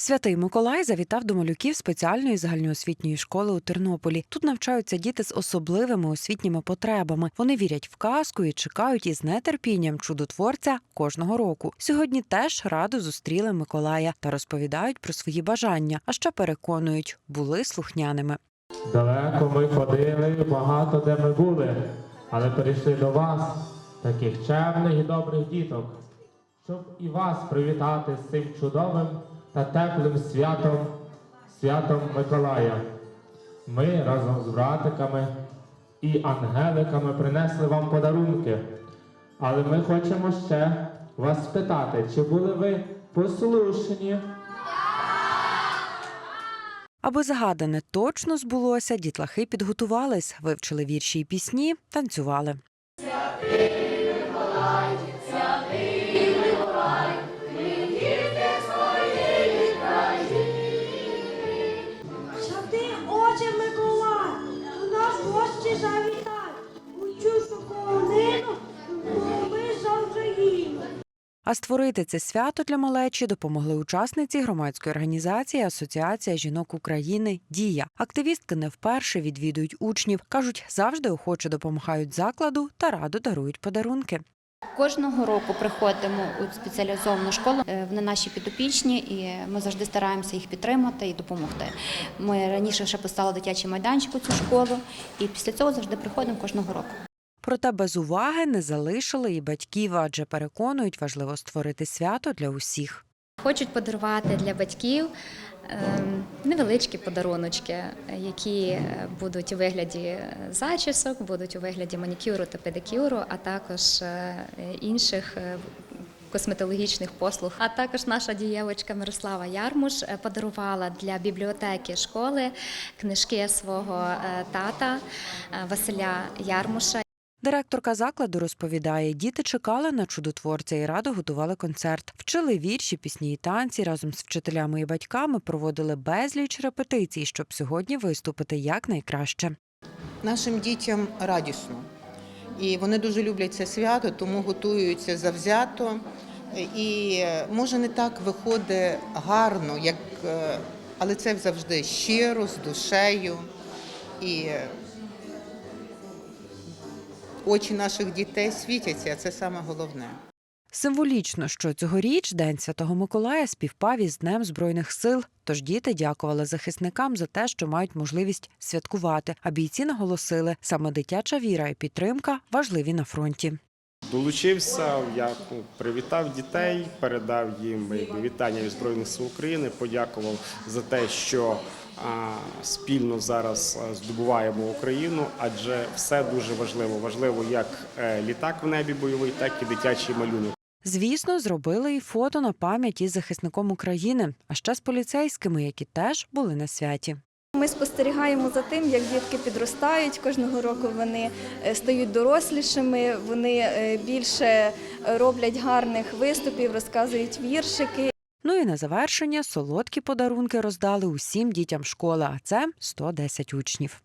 Святий Миколай завітав до малюків спеціальної загальноосвітньої школи у Тернополі. Тут навчаються діти з особливими освітніми потребами. Вони вірять в казку і чекають із нетерпінням чудотворця кожного року. Сьогодні теж радо зустріли Миколая та розповідають про свої бажання, а ще переконують, були слухняними. Далеко ми ходили, багато де ми були, але прийшли до вас, таких чемних і добрих діток, щоб і вас привітати з цим чудовим та теплим святом, святом Миколая. Ми разом з братиками і ангеликами принесли вам подарунки. Але ми хочемо ще вас спитати, чи були ви послушні? Аби загадане точно збулося, дітлахи підготувались, вивчили вірші й пісні, танцювали. Святий Отче Миколай, у нас гості завітай, у цю шоколадину, бо ми за Україну. А створити це свято для малечі допомогли учасниці громадської організації Асоціація жінок України Дія. Активістки не вперше відвідують учнів. кажуть, завжди охоче допомагають закладу та радо дарують подарунки. Кожного року приходимо у спеціалізовану школу. Е, Вони наші підопічні, і ми завжди стараємося їх підтримати і допомогти. Ми раніше ще писали дитячий майданчик у цю школу, і після цього завжди приходимо кожного року. Проте без уваги не залишили і батьків, адже переконують, важливо створити свято для усіх. Хочуть подарувати для батьків невеличкі подаруночки, які е, будуть у вигляді зачісок, будуть у вигляді манікюру та педикюру, а також е, інших. е, Косметологічних послуг, а також наша дієвочка Мирослава Ярмуш е, подарувала для бібліотеки школи книжки свого е, тата е, Василя Ярмуша. Директорка закладу розповідає, діти чекали на чудотворця і радо готували концерт. Вчили вірші, пісні і танці разом з вчителями і батьками проводили безліч репетицій, щоб сьогодні виступити якнайкраще. нашим дітям радісно. І вони дуже люблять це свято, тому готуються завзято. І е, може не так виходить гарно, як, е, але це завжди щиро, з душею. І е, очі наших дітей світяться, це саме головне. Символічно, що цьогоріч День Святого Миколая співпав із Днем Збройних сил. Тож діти дякували захисникам за те, що мають можливість святкувати. А бійці наголосили, саме дитяча віра і підтримка важливі на фронті. Долучився, я привітав дітей, передав їм вітання від Збройних сил України, подякував за те, що спільно зараз здобуваємо Україну, адже все дуже важливо. Важливо як е, літак в небі бойовий, так і дитячий малюнок. Звісно, зробили і фото на пам'ять із захисником України, а ще з поліцейськими, які теж були на святі. Ми спостерігаємо за тим, як дітки підростають. Кожного року вони е, стають дорослішими, вони е, більше е, роблять гарних виступів, розказують віршики. Ну і на завершення солодкі подарунки роздали усім дітям школи, а це 110 учнів.